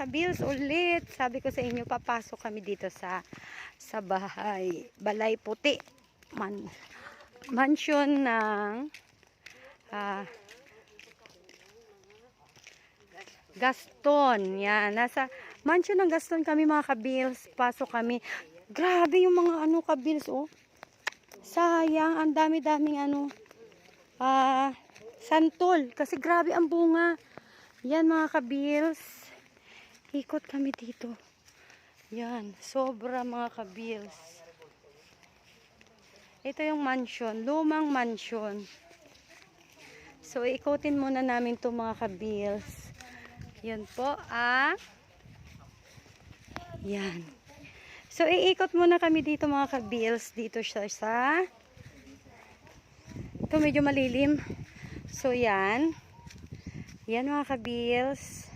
kabils ulit. Sabi ko sa inyo, papasok kami dito sa sa bahay. Balay puti. Man, mansion ng ah, Gaston. Yan. Nasa mansion ng Gaston kami mga kabils. Pasok kami. Grabe yung mga ano kabils oh. Sayang. Ang dami-daming ano. Ah, santol. Kasi grabe ang bunga. Yan mga kabils. Ikot kami dito. Yan. Sobra mga kabils. Ito yung mansion. Lumang mansion. So, ikutin muna namin to mga kabils. Yan po, ah. Yan. So, iikot muna kami dito mga kabils. Dito siya sa... Ito medyo malilim. So, yan. Yan mga kabils.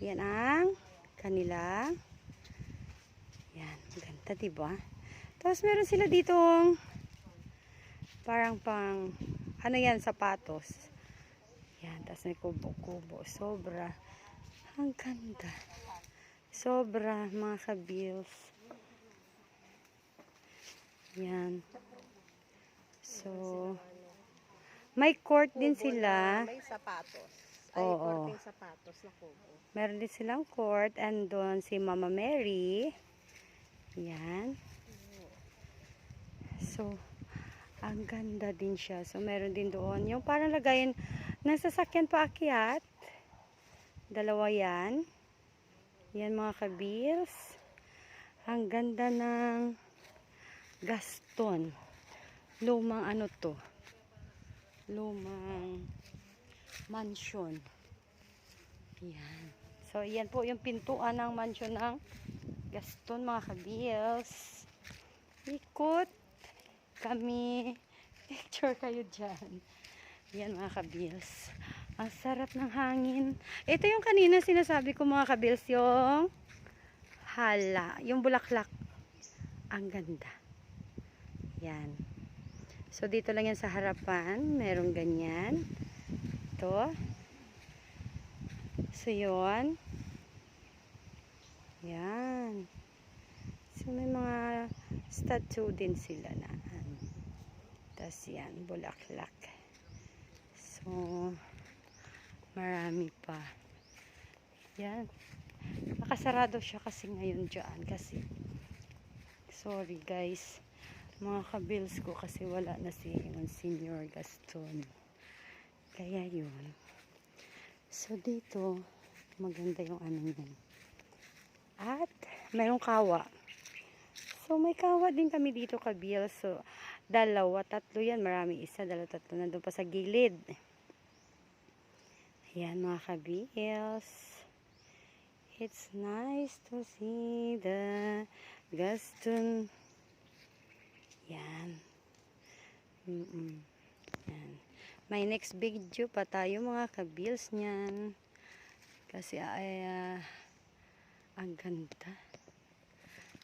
Yan ang kanila. Yan. Maganda, diba? Tapos, meron sila ditong parang pang ano yan, sapatos. Yan, tapos may kubo-kubo. Sobra. Ang ganda. Sobra, mga kabils. Yan. So, may court din sila. May sapatos. Ay, Oo. korting sapatos na kubo. Meron din silang court. And doon si Mama Mary. Yan. So, ang ganda din siya. So, meron din doon. Yung parang lagayin ng sasakyan paakyat. Dalawa yan. Yan mga kabils. Ang ganda ng Gaston. Lumang ano to. Lumang mansion. Yan. So, yan po yung pintuan ng mansion ng Gaston mga kabils. Ikot kami. Picture kayo dyan. Yan mga kabils. Ang sarap ng hangin. Ito yung kanina sinasabi ko mga kabils, yung hala, yung bulaklak. Ang ganda. Yan. So, dito lang yan sa harapan. Merong ganyan. Ito. So, yun. Yan. So, may mga statue din sila na. ano. Tapos yan, bulaklak. So, marami pa. Yan. Nakasarado siya kasi ngayon dyan. Kasi, sorry guys. Mga kabils ko kasi wala na si Monsignor Gaston. Kaya yun. So, dito, maganda yung ano niyan. At, mayroong kawa. So, may kawa din kami dito, kabil. So, dalawa, tatlo yan. Marami isa, dalawa, tatlo. Nandun pa sa gilid. Ayan, mga kabils. It's nice to see the Gaston. Yan. Mm -mm. May next video pa tayo mga kabils niyan. Kasi ay ah, ang ganda.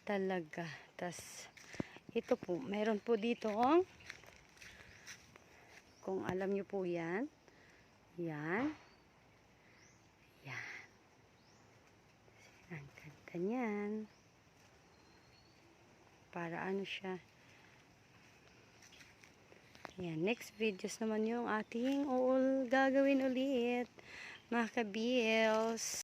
Talaga. Tas ito po, meron po dito oh. Kung alam niyo po 'yan. Yan. Yan. Ang ganda niyan. Para ano siya. Yan, next videos naman yung ating all gagawin ulit. Mga kabils.